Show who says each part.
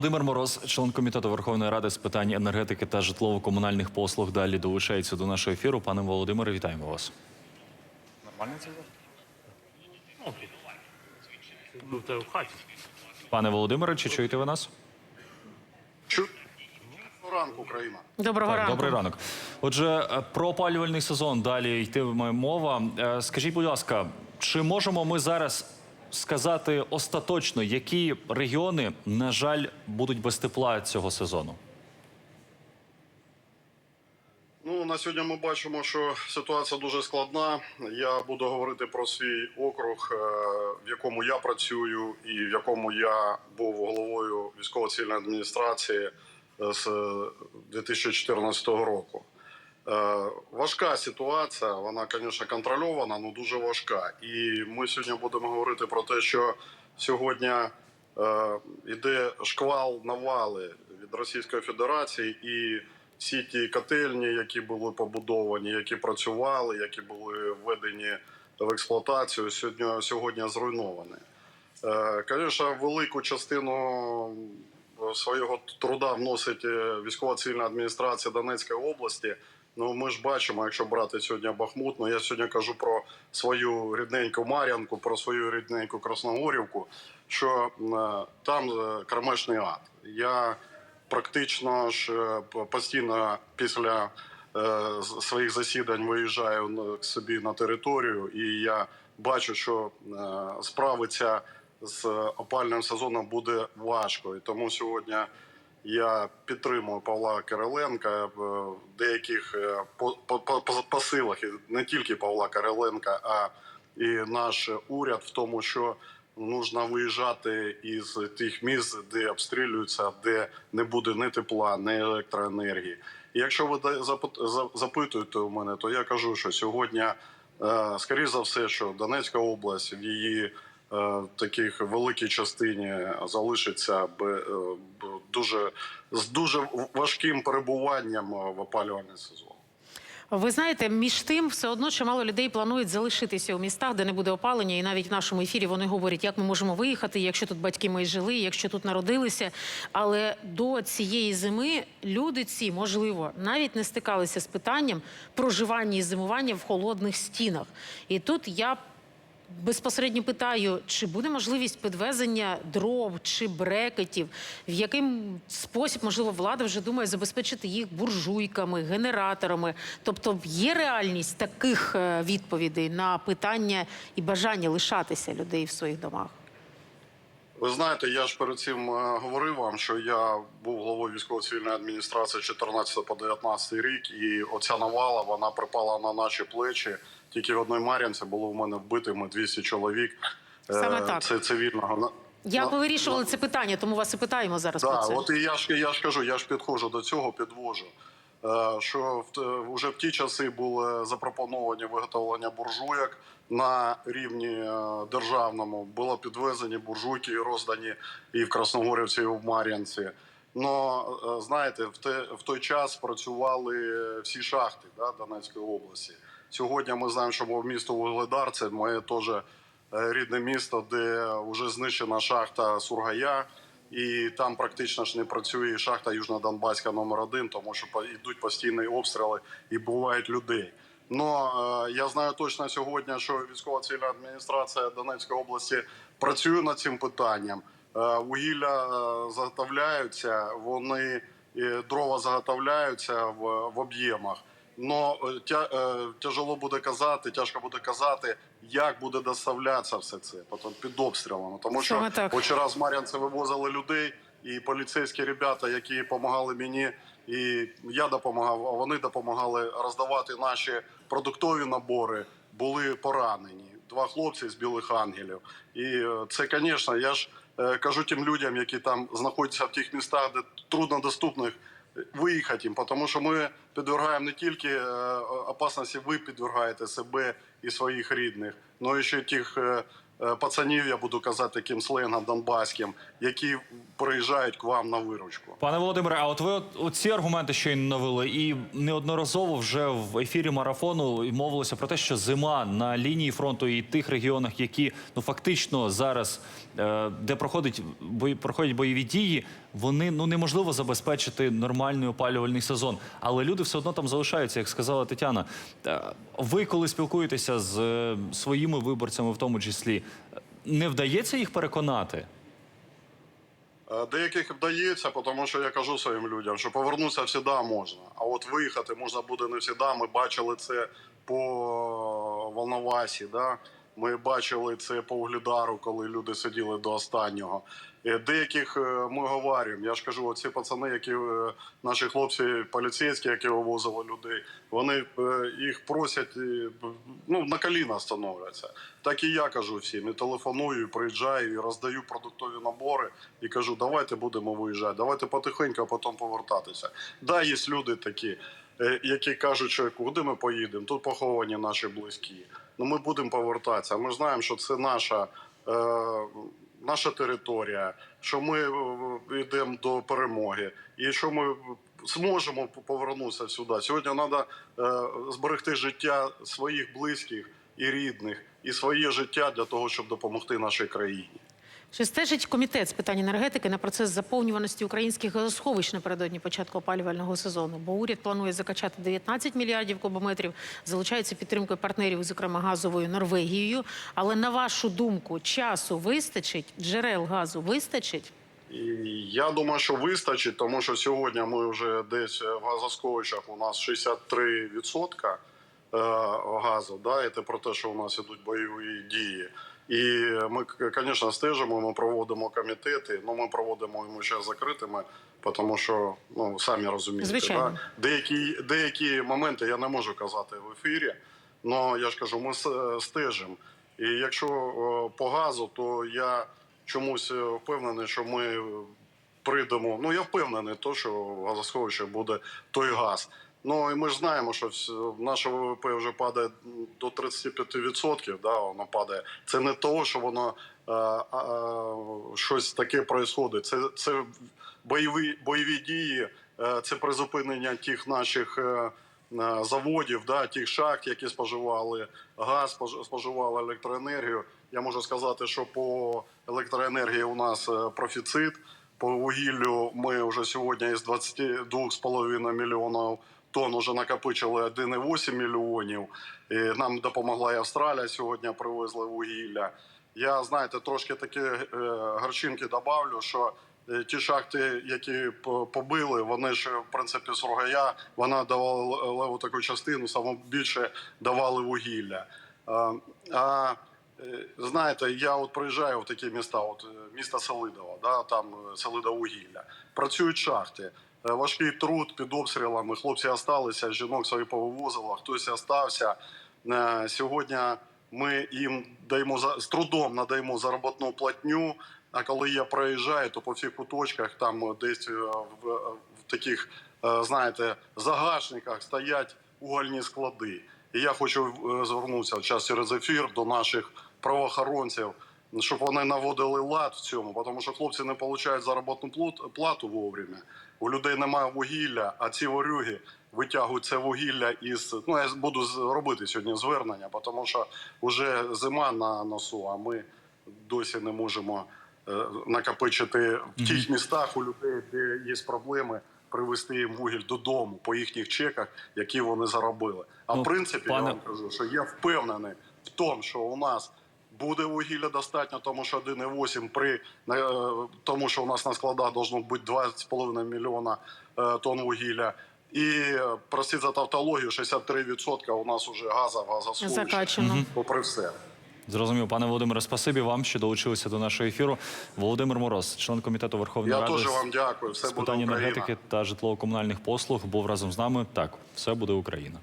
Speaker 1: Володимир Мороз, член комітету Верховної Ради з питань енергетики та житлово-комунальних послуг, далі долучається до нашого ефіру. Пане Володимире, вітаємо вас.
Speaker 2: Нормально це? Ну, це в хаті.
Speaker 1: Пане Володимире, чи чуєте ви нас?
Speaker 3: Чу... Ранку, Україна.
Speaker 4: Доброго
Speaker 1: Так,
Speaker 4: ранку.
Speaker 1: добрий ранок. Отже, е, про опалювальний сезон далі йтиме мова. Е, Скажіть, будь ласка, чи можемо ми зараз сказати остаточно, які регіони, на жаль, будуть без тепла цього сезону?
Speaker 3: Ну на сьогодні ми бачимо, що ситуація дуже складна. Я буду говорити про свій округ, е, в якому я працюю, і в якому я був головою військово-цивільної адміністрації е, з 2014 року. Е, Важка ситуація, вона, звісно, контрольована, але дуже важка. І ми сьогодні будемо говорити про те, що сьогодні е, йде шквал навали від Російської Федерації і всі ті котельні, які були побудовані, які працювали, які були введені в експлуатацію, сьогодні, сьогодні зруйновані. Е, Звісно, велику частину свого труда вносить е, військово-цивільна адміністрація Донецької області. Ну ми ж бачимо, якщо брати сьогодні Бахмут, ну я сьогодні кажу про свою рідненьку Мар'янку, про свою рідненьку Красногорівку, що е, там е, кромешний ад. Я практично ж е, постійно після своїх засідань виїжджаю собі на територію, і я бачу, що справиться з опальним сезоном буде важко. І тому сьогодні я підтримую Павла Кириленка в деяких е, по- по- посилах, не тільки Павла Кириленка, а і наш уряд в тому, що нужно виїжджати із тих місць, де обстрілюються, де не буде ні тепла, ні електроенергії. І якщо ви запитуєте у мене, то я кажу, що сьогодні, е, скоріш за все, що Донецька область в її е, таких великій частині залишиться е, дуже з дуже важким перебуванням е, в опалювальний сезон.
Speaker 4: Ви знаєте, між тим все одно чимало людей планують залишитися у містах, де не буде опалення. І навіть в нашому ефірі вони говорять, як ми можемо виїхати, якщо тут батьки мої жили, якщо тут народилися. Але до цієї зими люди ці, можливо, навіть не стикалися з питанням проживання і зимування в холодних стінах. І тут я безпосередньо питаю, чи буде можливість підвезення дров чи брекетів, в яким спосіб, можливо, влада вже думає забезпечити їх буржуйками, генераторами. Тобто є реальність таких е, відповідей на питання і бажання лишатися людей в своїх домах.
Speaker 3: Ви знаєте, я ж перед цим е, говорив вам, що я був головою військово-цивільної адміністрації 14 по 19 рік, і оця навала вона припала на наші плечі. Тільки в одній Мар'янці було в мене вбитими 200 чоловік. е,
Speaker 4: Саме так.
Speaker 3: Це цивільного. На-
Speaker 4: Як ви вирішували це питання, тому вас і питаємо зараз
Speaker 3: Да,
Speaker 4: про це.
Speaker 3: от і я ж я ж кажу, я ж підходжу до цього, підвожу. Е, Що в вже в ті часи були запропоновані виготовлення буржуйок на рівні е, державному. Було підвезені буржуйки і роздані і в Красногорівці, і в Мар'янці. Но е, знаєте, в те в той час працювали всі шахти да, Донецької області. Сьогодні ми знаємо, що місто Вугледар це моє теж е, рідне місто, де вже знищена шахта Сургая. І там практично ж не працює шахта Южно-Донбаська номер 1 тому що йдуть постійні обстріли і бувають людей. Но е, я знаю точно сьогодні, що військова цивільна адміністрація Донецької області працює над цим питанням. Е, вугілля заготовляються, вони дрова заготовляються в, в об'ємах. Но е, тя, е, тяжело буде казати, тяжко буде казати, як буде доставлятися все це потім під обстрілами. Тому що раз з Мар'янця вивозили людей, і поліцейські ребята, які допомагали мені, і я допомагав, а вони допомагали роздавати наші продуктові набори, були поранені. Два хлопці з білих ангелів. І е, це, звісно, я ж кажу тим людям, які там знаходяться в тих містах, де труднодоступних, виїхати їм, тому що ми підвергаємо не тільки е, опасності, ви підвергаєте себе і своїх рідних, але і ще тих е, пацанів, я буду казати таким сленгом донбаським, які приїжджають к вам на виручку.
Speaker 1: Пане Володимире, а от ви от, оці аргументи щойно навели, і неодноразово вже в ефірі марафону мовилося про те, що зима на лінії фронту і тих регіонах, які ну фактично зараз, е, де проходить бої, проходять бойові дії, вони ну неможливо забезпечити нормальний опалювальний сезон. Але люди все одно там залишаються, як сказала Тетяна. Е, Ви, коли спілкуєтеся з е, своїми виборцями, в тому числі, е, не вдається їх переконати?
Speaker 3: Е, Деяких вдається, тому що я кажу своїм людям, що повернутися всіда можна. А от виїхати можна буде не всіда. Ми бачили це по Волновасі, да? Ми бачили це по Углідару, коли люди сиділи до останнього. Е, Деяких е, ми говоримо. Я ж кажу, оці пацани, які е, наші хлопці поліцейські, які вивозили людей, вони їх просять ну, на коліна становляться. Так і я кажу всім. І телефоную, і приїжджаю, і роздаю продуктові набори і кажу, давайте будемо виїжджати, давайте потихеньку, а потім повертатися. Да, є люди такі, які кажуть, що куди ми поїдемо, тут поховані наші близькі. Ну ми будемо повертатися. Ми знаємо, що це наша. Е, Наша територія, що ми е, йдемо до перемоги, і що ми зможемо повернутися сюди. Сьогодні треба зберегти життя своїх близьких і рідних, і своє життя для того, щоб допомогти нашій країні.
Speaker 4: Чи стежить комітет з питань енергетики на процес заповнюваності українських газосховищ напередодні початку опалювального сезону? Бо уряд планує закачати 19 мільярдів кубометрів, залучається підтримкою партнерів, зокрема газовою Норвегією. Але на вашу думку, часу вистачить, джерел газу вистачить?
Speaker 3: Я думаю, що вистачить, тому що сьогодні ми вже десь в газосховищах у нас 63% е, газу. Да, це про те, що у нас ідуть бойові дії. І ми, звісно, стежимо, ми проводимо комітети, але ми проводимо йому ще закритими, тому що ну самі розумієте,
Speaker 4: Звичайно.
Speaker 3: Да? деякі деякі моменти я не можу казати в ефірі. але я ж кажу, ми стежимо. І якщо по газу, то я чомусь е, впевнений, що ми прийдемо. Ну я впевнений, то що в газосховищі буде той газ. Ну і ми ж знаємо, що наше ВВП вже падає до 35%, да, воно падає. Це не того, що воно е, а, щось таке происходить. Це, це бойові, бойові дії, е, це призупинення тих наших. е, е, Заводів, да, тих шахт, які споживали газ, спож- споживали електроенергію. Я можу сказати, що по електроенергії у нас е, профіцит. По вугіллю ми вже сьогодні із 22,5 мільйонів тонн вже накопичили 1,8 мільйонів. І нам допомогла і Австралія сьогодні привезли вугілля. Я знаєте, трошки такі е, гарчинки добавлю, що е, ті шахти, які побили, вони ж в принципі Сургая, вона давала леву таку частину, саме більше давали вугілля. А, е, знаєте, я от приїжджаю в такі міста, от місто Селидово, да, там Селидовугілля. Працюють шахти. Е, Важкий труд під обстрілами. Хлопці залишилися, жінок своїх повивозило, хтось залишився. Е, Сьогодні ми їм даємо з трудом надаємо заробітну платню. А коли я проїжджаю, то по всіх куточках там е, десь в, в таких, знаєте, загашниках стоять угольні склади. І я хочу звернутися час через ефір до наших правоохоронців, щоб вони наводили лад в цьому, тому що хлопці не отримують заробітну плат- плату вовремя. У людей немає вугілля, а ці ворюги витягують це вугілля із. Ну я буду робити сьогодні звернення, тому що вже зима на носу, а ми досі не можемо е, накопичити в тих містах у людей, де є проблеми. Привезти їм вугіль додому по їхніх чеках, які вони заробили. А
Speaker 1: Ну,
Speaker 3: в принципі,
Speaker 1: пане-
Speaker 3: я вам кажу, що я впевнений в тому, що у нас буде вугілля достатньо, тому що 1,8 при е, тому, що у нас на складах должно бути 20,5 мільйона е, тонн вугілля. І е, простіть за тавтологію, 63% у нас уже газа в газосховищі. Попри все.
Speaker 1: Зрозумів, пане Володимире, спасибі вам, що долучилися до нашого ефіру. Володимир Мороз, член комітету Верховної
Speaker 3: Я
Speaker 1: Ради
Speaker 3: дуже
Speaker 1: з-
Speaker 3: вам дякую. Все
Speaker 1: з
Speaker 3: буде
Speaker 1: питань енергетики та житлово-комунальних послуг, був разом з нами. Так, все буде Україна.